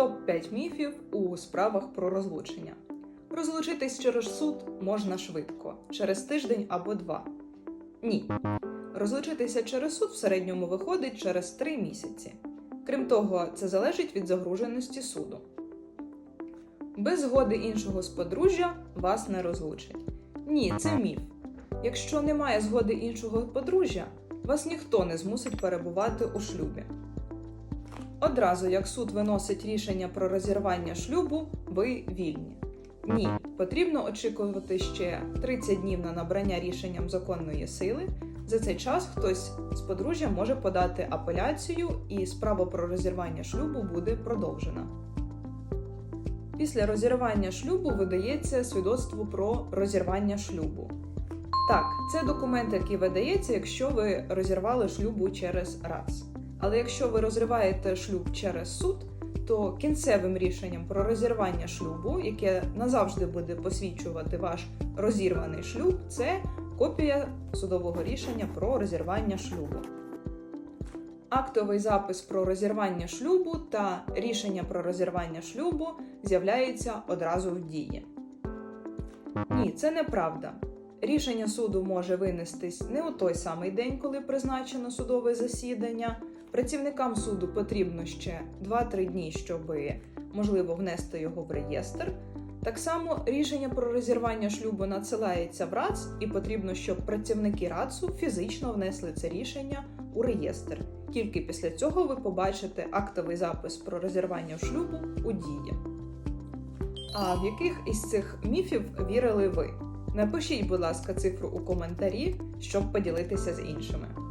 топ-5 міфів у справах про розлучення. Розлучитись через суд можна швидко, через тиждень або два. Ні. Розлучитися через суд в середньому виходить через 3 місяці. Крім того, це залежить від загруженості суду. Без згоди іншого з подружжя вас не розлучать. Ні, це міф. Якщо немає згоди іншого подружжя, вас ніхто не змусить перебувати у шлюбі. Одразу як суд виносить рішення про розірвання шлюбу, ви вільні. Ні, потрібно очікувати ще 30 днів на набрання рішенням законної сили. За цей час хтось з подружжя може подати апеляцію, і справа про розірвання шлюбу буде продовжена. Після розірвання шлюбу видається свідоцтво про розірвання шлюбу. Так, це документ, який видається, якщо ви розірвали шлюбу через раз. Але якщо ви розриваєте шлюб через суд, то кінцевим рішенням про розірвання шлюбу, яке назавжди буде посвідчувати ваш розірваний шлюб, це копія судового рішення про розірвання шлюбу. Актовий запис про розірвання шлюбу та рішення про розірвання шлюбу з'являються одразу в дії. Ні, це неправда. Рішення суду може винестись не у той самий день, коли призначено судове засідання. Працівникам суду потрібно ще 2-3 дні, щоб можливо внести його в реєстр. Так само рішення про розірвання шлюбу надсилається в РАЦ, і потрібно, щоб працівники РАЦу фізично внесли це рішення у реєстр. Тільки після цього ви побачите актовий запис про розірвання шлюбу у дії. А в яких із цих міфів вірили ви? Напишіть, будь ласка, цифру у коментарі, щоб поділитися з іншими.